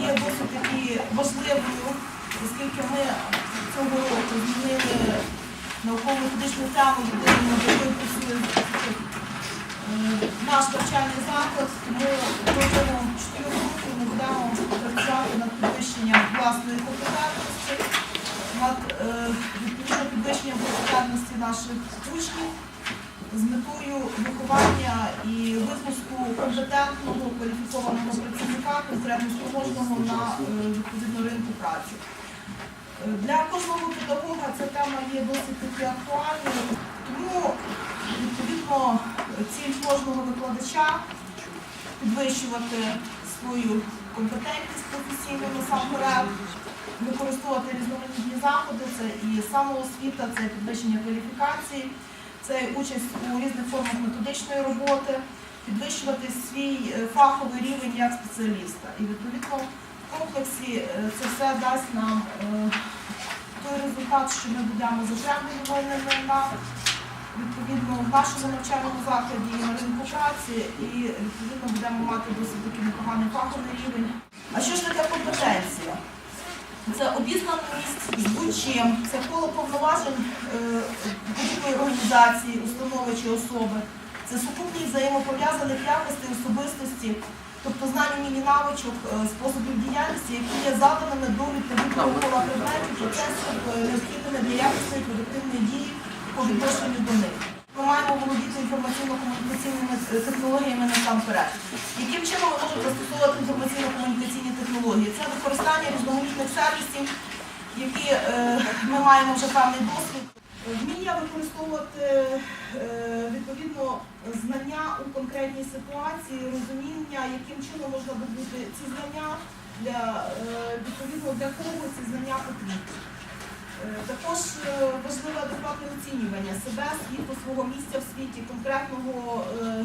є досить таки важливою, оскільки ми цього року змінили науково-медичну тему над якою працює е, наш навчальний заклад, тому протягом 4 років ми будемо працювати над підвищенням власної компетентності, над е, підвищенням компетентності наших учнів з метою виховання і випуску компетентного кваліфікованого працівника, конкретно спроможного на е, відповідно ринку праці. Е, Для кожного педагога ця тема є досить таки актуальною, тому відповідно ціль кожного викладача підвищувати свою компетентність професійну насамперед, використовувати різноманітні заходи, це і самоосвіта, це підвищення кваліфікації, це участь у різних формах методичної роботи, підвищувати свій е, фаховий рівень як спеціаліста. І відповідно в комплексі е, це все дасть нам е, той результат, що ми будемо затребуваними на відповідно в нашому навчальному закладі на ринку праці, і відповідно будемо мати досить таки непоганий фаховий рівень. А що ж таке компетенція? Це обізнаність з будь-чим, це коло повноважень е, будь-якої організації, установи чи особи, це сукупність взаємопов'язаних якостей особистості, тобто знань, умінь і навичок, е, способів діяльності, які є заданими до відповідного кола предметів, процесів, е, необхідними для якісної продуктивної дії по відношенню до них. Ми маємо володіти інформаційно-комунікаційними технологіями насамперед. Яким чином ми можемо застосовувати інформаційно-комунікаційні технології? Це використання різноманітних сервісів, які е, ми маємо вже певний досвід. Вміння використовувати е, відповідно знання у конкретній ситуації, розуміння, яким чином можна добути ці знання для е, відповідно для кого ці знання потрібні. Е, Також е, важливе адекватне оцінювання себе, світу, свого місця в світі, конкретного е,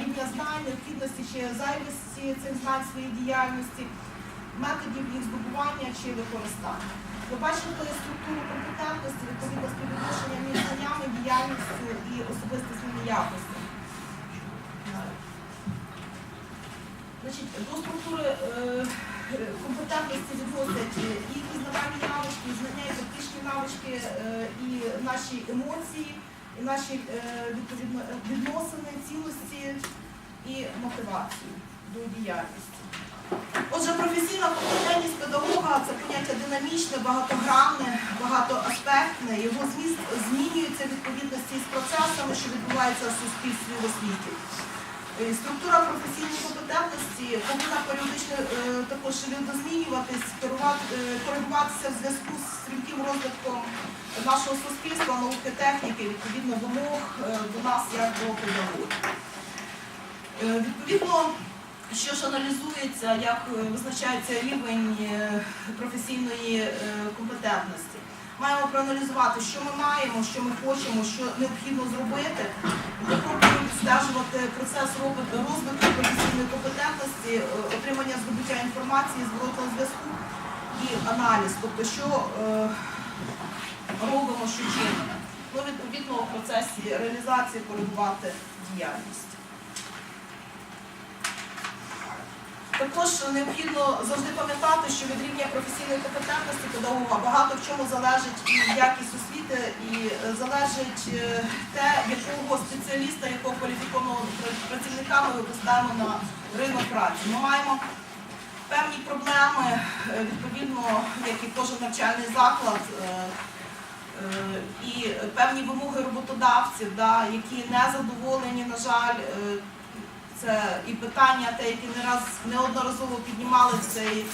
рівня знань, необхідності чи зайвості цих знань в своїй діяльності, методів їх здобування чи використання. Ви бачите структуру компетентності, відповідно співвідношення між знаннями, діяльністю і особистісними якостями. До структури компетентності відносять е, і пізнавальні навички, і знання і практичні навички, е, і наші емоції, і наші е, відносини, цінності і мотивацію до діяльності. Отже, професійна компетентність педагога це поняття динамічне, багатогранне, багатоаспектне. Його зміст змінюється в відповідності з процесами, що відбуваються в суспільстві в освіті. Е, Структура професійної компетентності повинна періодично е, також видозмінюватись, керувати, е, коригуватися в зв'язку з стрімким розвитком нашого суспільства, науки, техніки, відповідно вимог до нас як до педагогів. Відповідно, що ж аналізується, як визначається рівень професійної компетентності. Маємо проаналізувати, що ми маємо, що ми хочемо, що необхідно зробити. Попробуємо відстежувати процес розвитку професійної компетентності, е, отримання здобуття інформації, зворотного зв'язку і аналіз, тобто що е, робимо, що чинимо. Ну, відповідно, в процесі реалізації коригувати діяльність. Також необхідно завжди пам'ятати, що від рівня професійної компетентності педагога багато в чому залежить і якість освіти, і е, залежить е, те, якого спеціаліста, якого кваліфікованого працівника ми випускаємо на ринок праці. Ми маємо певні проблеми, е, відповідно, як і кожен навчальний заклад. І певні вимоги роботодавців, да, які не задоволені, на жаль, це і питання, те, які не раз неодноразово піднімали, це е,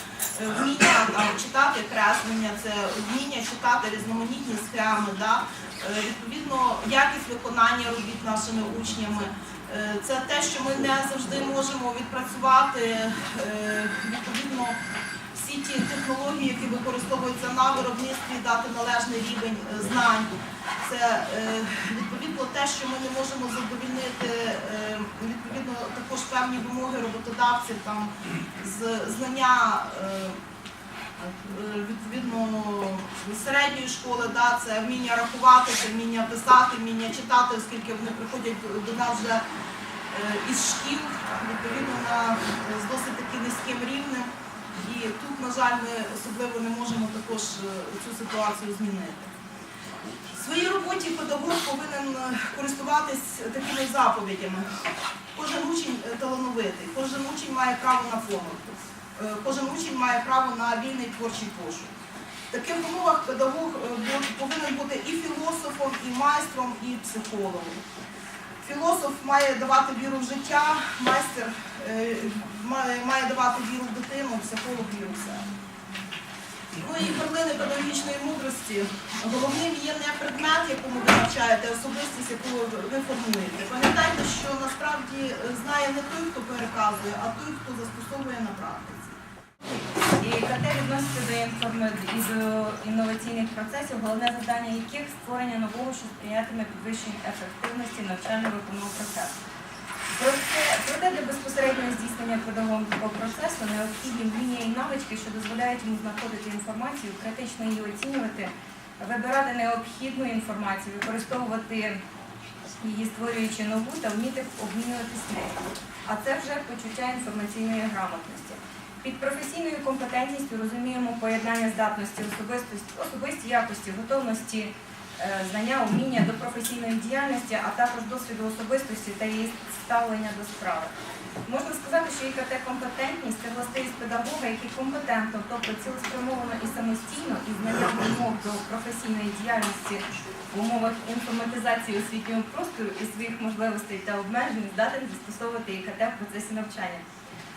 вміння там, читати креслення, це вміння читати різноманітні схеми, да? Е, відповідно, якість виконання робіт нашими учнями. Е, Це те, що ми не завжди можемо відпрацювати відповідно всі ті технології, які використовуються на виробництві, дати належний рівень знань. Це відповідно те, що ми не можемо задовільнити е, відповідно також певні вимоги роботодавців, там з знання е, е, відповідно середньої школи, да, це вміння рахувати, це вміння писати, вміння читати, оскільки вони приходять до нас вже із шкіл, відповідно на з досить таки низьким рівнем. І тут, на жаль, ми особливо не можемо також цю ситуацію змінити. В своїй роботі педагог повинен е, користуватись такими заповідями. Кожен учень е, талановитий, кожен учень має право на помилку, е, кожен учень має право на вільний творчий пошук. В таких умовах педагог повинен бути і філософом, і майстром, і психологом. Філософ має давати віру в життя, майстер має давати віру в дитину, психолог віру в себе. І перлини педагогічної мудрості. Головним є не предмет, якому ви навчаєте, а особистість, яку ви формуєте. Пам'ятайте, що насправді е, знає не той, хто переказує, а той, хто застосовує на практиці. І КТ відноситься до інформ- і до інноваційних процесів, головне завдання яких створення нового, що сприятиме підвищенню ефективності навчально-виховного процесу. Проте, для безпосереднього здійснення педагогом такого процесу необхідні вміння і навички, що дозволяють йому знаходити інформацію, критично її оцінювати, вибирати необхідну інформацію, використовувати її створюючи нову та вміти обмінюватись нею. А це вже почуття інформаційної грамотності. Під професійною компетентністю розуміємо поєднання здатності особистості, особисті якості, готовності, знання, уміння до професійної діяльності, а також досвіду особистості та її ставлення до справи. Можна сказати, що ІКТ компетентність це властивість педагога, який компетентно, тобто цілеспрямовано і самостійно, і знання вимог до професійної діяльності в умовах інформатизації освітнього простору і своїх можливостей та обмежень здатен застосовувати ІКТ в процесі навчання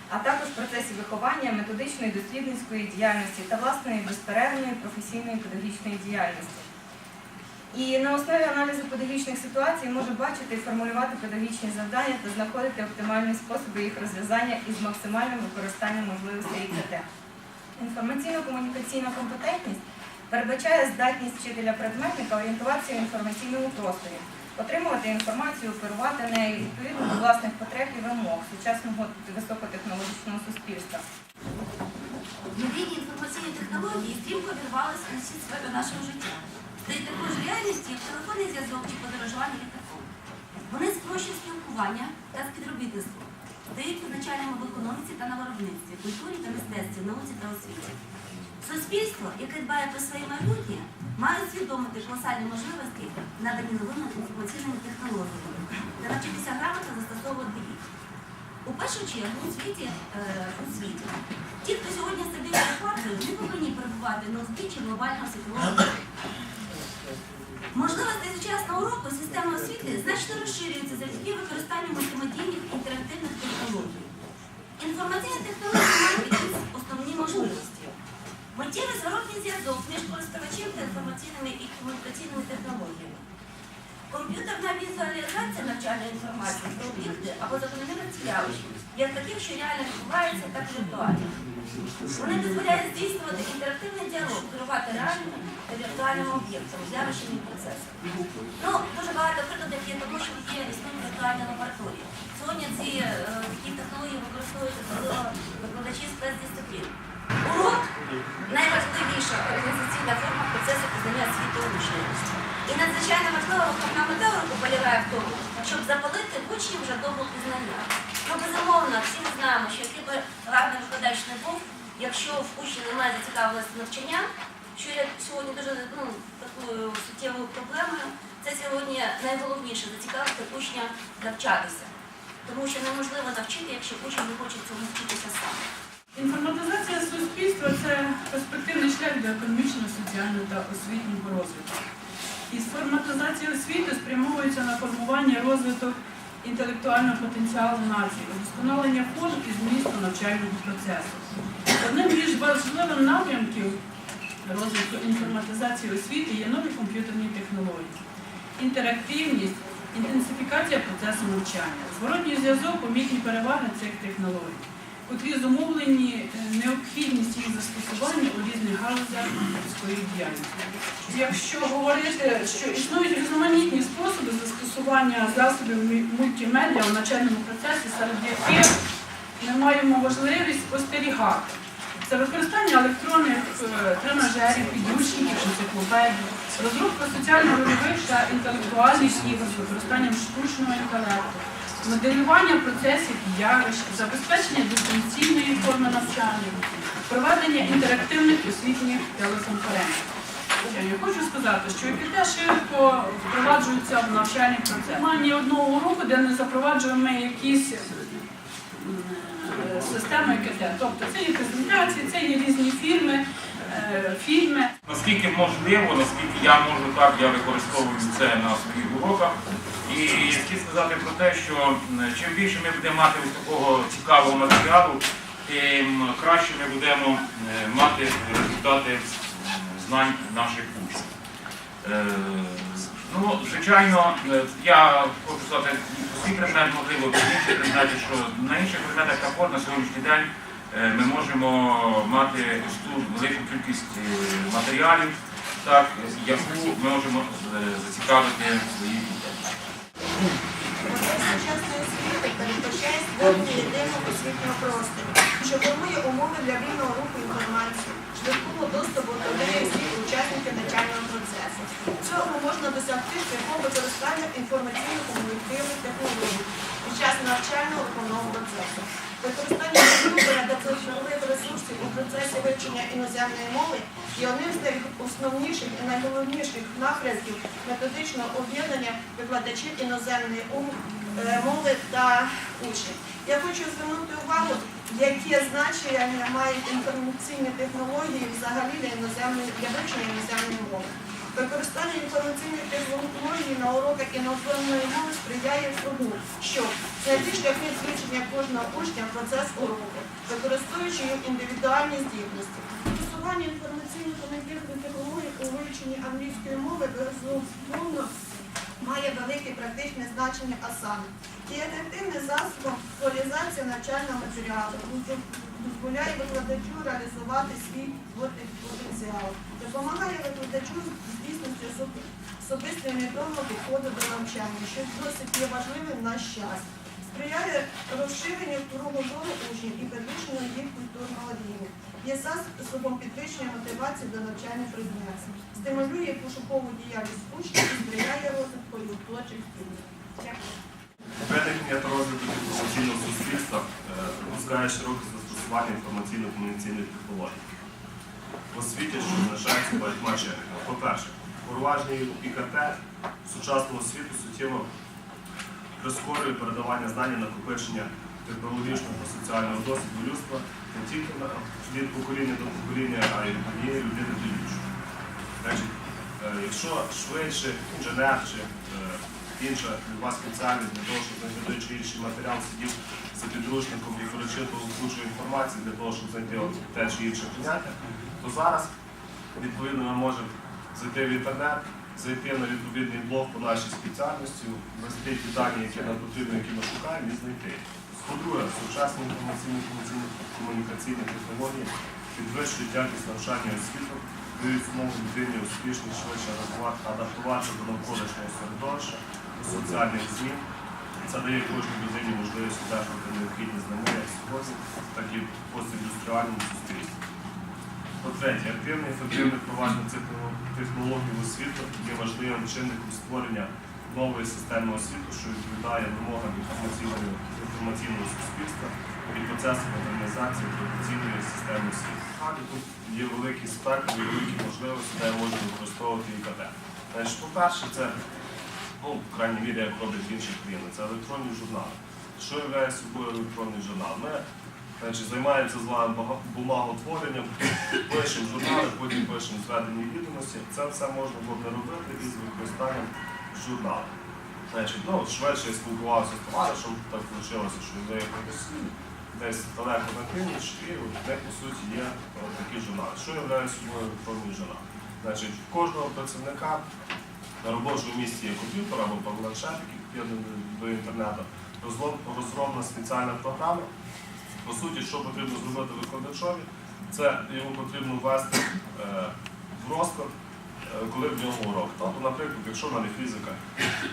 а також в процесі виховання, методичної дослідницької діяльності та власної безперервної професійної педагогічної діяльності. І на основі аналізу педагогічних ситуацій може бачити і формулювати педагогічні завдання та знаходити оптимальні способи їх розв'язання із максимальним використанням можливостей ІКТ. Інформаційно-комунікаційна компетентність передбачає здатність вчителя-предметника орієнтуватися в інформаційному просторі, отримувати інформацію, оперувати нею відповідно до власних потреб і вимог сучасного високотехнологічного суспільства. Новітні інформаційні технології стрімко вірвалися у всі сфери нашого життя. Стають такою ж реальністю, телефонний зв'язок чи подорожування літаком. Вони спрощують спілкування та співробітництво, стають визначальними в економіці та на виробництві, культурі та мистецтві, науці та освіті. Суспільство, яке дбає про своє майбутнє, має усвідомити колосальні можливості, надані новими інформаційними технологіями, та навчитися грамотно застосовувати їх. У першу чергу у світі, е, у світі. Ті, хто сьогодні сидить за партою, не повинні перебувати на узбіччі глобального світового. Ринку. Можливості сучасного року система освіти значно розширюється завдяки використанню мультимедійних інтерактивних технологій. Інформаційні технології мають якісь основні можливості. Миттєвий зворотній зв'язок між користувачем та інформаційними і комунікаційними технологіями. Комп'ютерна візуалізація навчальної інформації про об'єкти або закономірних явищ, як таких, що реально відбуваються, так і віртуально. Вони дозволяють здійснювати інтерактивний діалог, керувати реальними та віртуальними об'єктами, явищами і процесами. Ну, дуже багато прикладів є тому, що є існують віртуальні лабораторії. Сьогодні ці е, такі технології використовують викладачі спецдисциплін. Урок найважливіша організаційна форма процесу пізнання світу учнів. І надзвичайно важлива виховна мета уроку полягає в тому, щоб запалити в вже довго пізнання. Ну, безумовно, всі ми знаємо, що який би гарний викладач не був, якщо в учні немає зацікавленості навчання, що є сьогодні дуже ну, такою суттєвою проблемою, це сьогодні найголовніше зацікавити учня навчатися. Тому що неможливо навчити, якщо учень не хоче цього вчитися сам. Інформатизація суспільства це перспективний шлях для економічного, соціального та освітнього розвитку. Інформатизація освіти спрямовується на формування розвиток інтелектуального потенціалу нації, удосконалення форм і змісту навчального процесу. Одним із важливих напрямків розвитку інформатизації освіти є нові комп'ютерні технології, інтерактивність, інтенсифікація процесу навчання, зворотній зв'язок, помітні переваги цих технологій котрі зумовлені е, необхідність їх застосування у різних галузях людської діяльності. Якщо говорити, що існують різноманітні способи застосування засобів мультимедіа у навчальному процесі, серед яких ми маємо можливість спостерігати. Це використання електронних е, тренажерів, підручників, енциклопедій, розробка соціально-рольових та інтелектуальних ігор з використанням штучного інтелекту, моделювання процесів явищ, забезпечення дистанційної форми навчання, проведення інтерактивних освітніх телеконференцій. Я хочу сказати, що ІКТ широко впроваджується в навчальний процес. Немає ні одного уроку, де не запроваджуємо якісь системи ІКТ. Тобто це є презентації, це є різні фільми, е, фільми. Наскільки можливо, наскільки я можу так, я використовую це на своїх уроках. І хотів сказати про те, що чим більше ми будемо мати ось такого цікавого матеріалу, тим краще ми будемо е, мати результати знань наших учнів. Ну, звичайно, е, я хочу сказати, свій предмет, можливо, інші предмети, що на інших предметах також на сьогоднішній день е, ми можемо мати ту велику кількість е, матеріалів, так, яку ми можемо зацікавити своїх дітей. Процес сучасної освіти передбачає створення єдиного освітнього простору, що формує умови для вільного руху інформації, швидкого доступу до неї всіх учасників навчального процесу. Цього можна досягти шляхом використання інформаційно-комунікативних технологій під час навчально-виховного процесу. Використання комп'ютера та цифрових ресурсів у процесі вивчення іноземної мови є одним з найосновніших і найголовніших напрямків методичного об'єднання викладачів іноземної ум- мови та учнів. Я хочу звернути увагу, яке значення мають інформаційні технології взагалі для іноземної для вивчення іноземної мови. Використання інформаційних технологій на уроках іноземної мови сприяє тому, що знайти шляхи звучення кожного учня процес уроку, використовуючи їх індивідуальні здібності. Застосування інформаційно-комунікативних технологій у вивченні англійської мови безумовно має велике практичне значення, а саме і ефективне засобом реалізації навчального матеріалу дозволяє викладачу реалізувати свій потенціал, допомагає викладачу здійснити особистої методом підходу до навчання, що досить є важливим в наш час. Сприяє розширенню кругу зору учнів і підвищенню їх культурного рівня. Є засобом підвищення мотивації до навчання предметів, стимулює пошукову діяльність учнів і сприяє розвитку творчих здібностей. Дякую. Виникнення та розвиток інформаційного суспільства е, допускає широке застосування інформаційно-комунікаційних технологій. В освіті, що визначається багатьма. По-перше, впровадження ІКТ сучасного світу суттєво прискорює передавання знань накопичення технологічного соціального досвіду людства не тільки від покоління до покоління, а й однієї людини до іншої. Е, якщо швидше інженер чи е, інша люба спеціальність для того, щоб знайти той чи інший матеріал, сидів за підручником і перечитував кучу інформації для того, щоб знайти те чи інше поняття, то зараз відповідно ми можемо зайти в інтернет, зайти на відповідний блог по нашій спеціальності, ввести ті дані, які нам потрібні, які ми шукаємо, і знайти. По-друге, сучасні інформаційні комунікаційні технології підвищують якість навчання освіту, дають змогу людині успішно швидше адаптуватися до навколишнього середовища, до соціальних змін. Це дає кожній людині можливість одержувати необхідні знання як сьогодні, так і в постіндустріальному суспільстві. По-третє, активне і ефективне впровадження технологій в освіту є важливим чинником створення нової системи освіти, що відповідає вимогам інформаційного, інформаційного суспільства і процесу модернізації традиційної системи освіти. Далі тут є великий спектр і великі можливості, де можна використовувати ІКТ. По-перше, це ну, в крайній мірі, як роблять інші країни, це електронні журнали. Що являє собою електронний журнал? Ми значить, займаємося з вами бумаготворенням, пишемо журнали, потім пишемо зведені відомості. Це все можна було б не робити із використанням журналу. Значить, ну, швидше я спілкувався з товаришем, так вийшло, що він виїхав десь, далеко на північ, і де, по суті, є е, такі журнали. Що являє собою електронний журнал? Значить, в кожного працівника на робочому місці є комп'ютер або планшет, який під'єднаний до інтернету, розроблена спеціальна програма. По суті, що потрібно зробити викладачові, це йому потрібно ввести е, в розклад, е, коли в нього урок. Тобто, наприклад, якщо в мене фізика,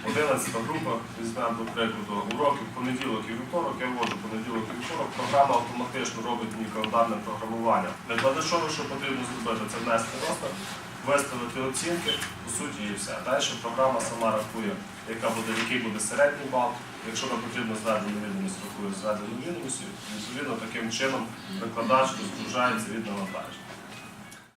11 група, візьмемо до прикладу, уроки в понеділок і вівторок, я ввожу понеділок і вівторок, програма автоматично робить мені календарне програмування. Викладачові, що потрібно зробити, це внести розклад, виставити оцінки, по суті, і все. Далі програма сама рахує, яка буде, який буде середній бал, якщо нам потрібно зведену невідомість, рахує зведену відомість, відповідно таким чином викладач розгружається від навантаження.